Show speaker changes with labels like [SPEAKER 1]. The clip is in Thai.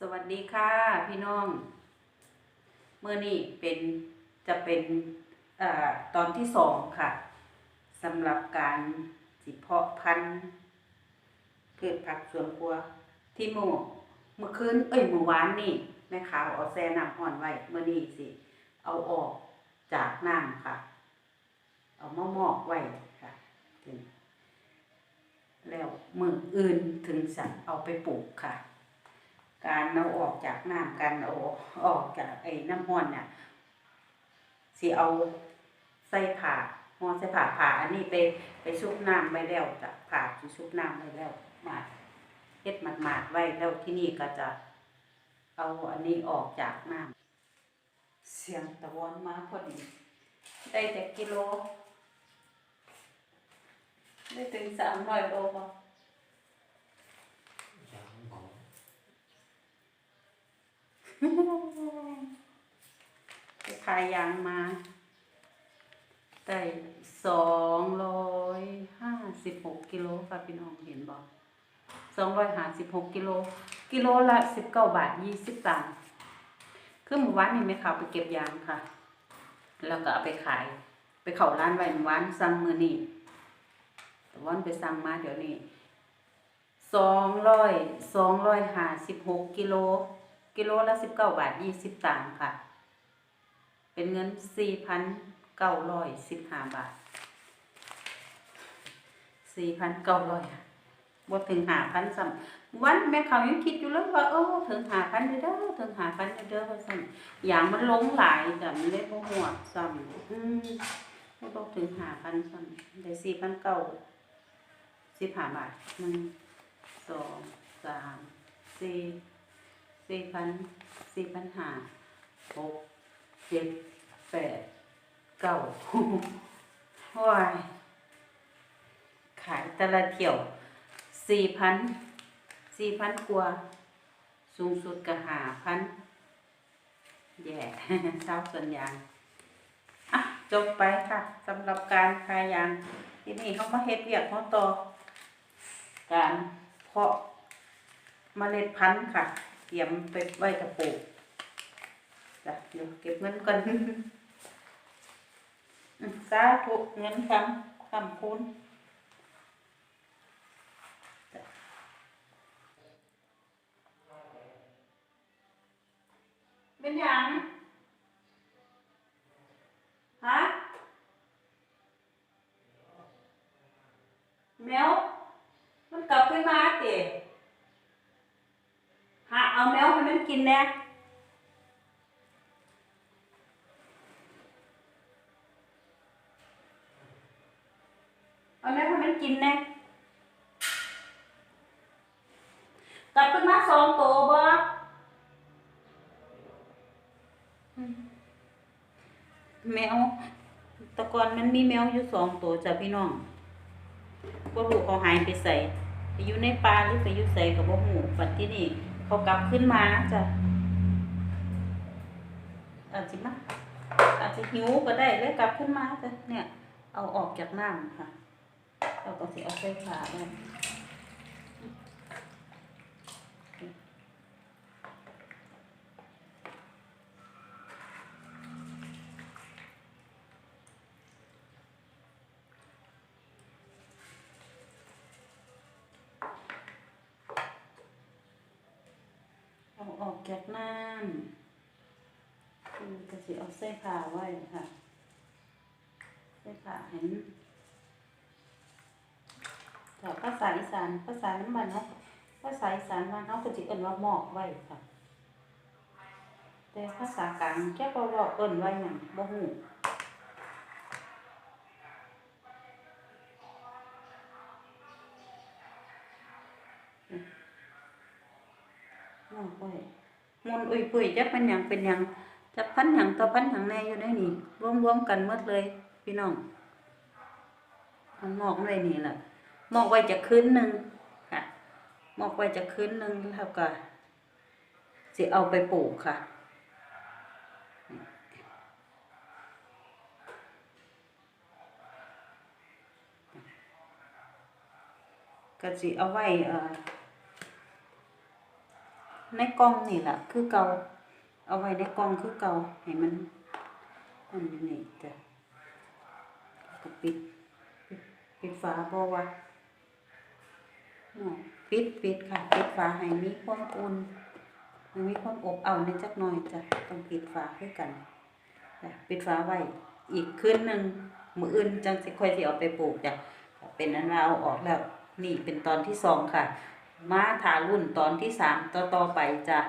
[SPEAKER 1] สวัสดีค่ะพี่น้องเมื่อนี้เป็นจะเป็นอ่อตอนที่สองค่ะสำหรับการสิเพาะพันธุ์พืชผักสวนครัวที่หมู่เมื่อคืนเอ้ยเมื่อวานนี่แม่ขาวเอาแซ่น้ำอ่อนไว้เมื่อนี้สิ เอาออกจากน้ำค่ะ เอามามอกไว้ค่ะแล้วมืออื่นถึงจะเอาไปปลูกค่ะ การเอาออกจากน้ำการเอาออกจากไอ้น้ำห้อนเนี่ยสิเอาใส่ผ่าหอใส่ผ่าผ่าอันนี้ไปไปชุบน้ำไว้แล้วจะผ่าสิชุบน้ำไว้แล้วมาเฮ็ดหมาดๆไว้แล้วที่นี่ก็จะเอาอันนี้ออกจากน้ำเสียงตะวันมาพอดีได้แต่กิโล ได้ถึงสามร้อยโลป่ะ ไป ขายยางมาได้สองร้อยห้าสิบหกกิโลค่ะพี่น้องเห็นบอกสองร้อยห้าสิบหกกิโล กิโลละสิบเก้าบาทยี่สิบตังค์คือหมู่บ้านนี่ไหมคะไปเก็บยางค่ะ แล้วก็เอาไปขาย ไปเข้าร้านไว้หมู่บ้านสั่งมือนี่แต่วันไปสั่งมาเดี๋ยวนี้สองร้อยสองร้อยห้าสิบหกกิโล กิโลละสิบเก้าบาทยี่สิบตังค์ค่ะ เป็นเงิน 4,915 บาท 4,900บ่ถึง5,000ซ้มวันแม่เขายังคิดอยู่เลยว่าเออถึง5,000เด้อถึง5,000เด้อว่าซั่นอย่างมันลงหลายแต่มันเลยบ่ฮอดซ้มอืมบ่ต้องถึง5,000ซ้ำได้4,900 15บาทหนึ่งสองสามสี่สี่พันสี่พันห้าหก เจ็ดแปดเก้าว้ายขายแต่ละเที่ยวสี่พันสี่พันกว่า สูงสุดก็หาพันแย่เช้าส่วนยางอะจบไปค่ะสำหรับการพายยาง ที่นี่เขามาเฮ็ดเวียกเขาต่อการเพาะเมล็ดพันธุ์ค่ะ เตรียมไปไว้จะปลูก จ้ะเดี๋ยวเก็บเงินก่อนสาธุเงินคำคำคูณเป็นหยังฮะแมวมันกลับขึ้นมาเตะหาเอาแมวให้มันกินแน่ เอาแมวให้มันกินแน่กลับขึ้นมาสองตัวบ่อืมแมวตะกอนมันมีแมวอยู่สองตัวจ้ะพี่น้องบ่รู้เขาหายไปใส่ไปอยู่ในป่าหรือไปอยู่ใส่กับบ่หูปัดที่นี่เขากลับขึ้นมาจ้ะอาจจะมาอาจจะหิวก็ได้เลยกลับขึ้นมาจ้ะเนี่ย เอาออกจากน้ำค่ะ เราก็สิเอาใส่ขาไว้เอาออกจากน้ำอืมก็สิเอาใส่ขาไว้ค่ะใส่ขาเห็น ภาษาอีสานภาษาน้ำมันเนาะภาษาอีสานบ้านเขาก็จะเอิ้นว่าหมอกไว้ค่ะ แต่ภาษากลางแค่บ่เว้าเอิ้นไว้หยังบ่ฮู้หมอกไว้มนอุยปุยจักเป็นหยังเป็นหยังจักพันหยังต่อพันหยังแน่อยู่ในนี่รวมๆกันหมดเลย พี่น้องหมอกไว้นี่ล่ะ มอกไว้จะคืนหนึ่งค่ะหมอกไว้จะคืนหนึ่งแล้วก็สิเอาไปปลูกค่ะก็สิเอาไว้เอ่อในกล่องนี่แหละคือเก่าเอาไว้ในกล่องคือเก่าให้มันมันอยู่นี่จ้ะก็ปิดปิดปิดฝาบ่ว่า เนาะปิดปิดค่ะปิดฝาให้มีความอุ่นให้มีความอบเอาในจักหน่อยจ้ะต้องปิดฝาให้กันจ้ะปิดฝาไว้อีกคืนหนึ่งมืออื่นจังสิค่อยสิเอาไปปลูกจ้ะเป็นอันว่าเอาออกแล้วนี่เป็นตอนที่สองค่ะ มาถารุ่นตอนที่สามต่อต่อไปจ้ะ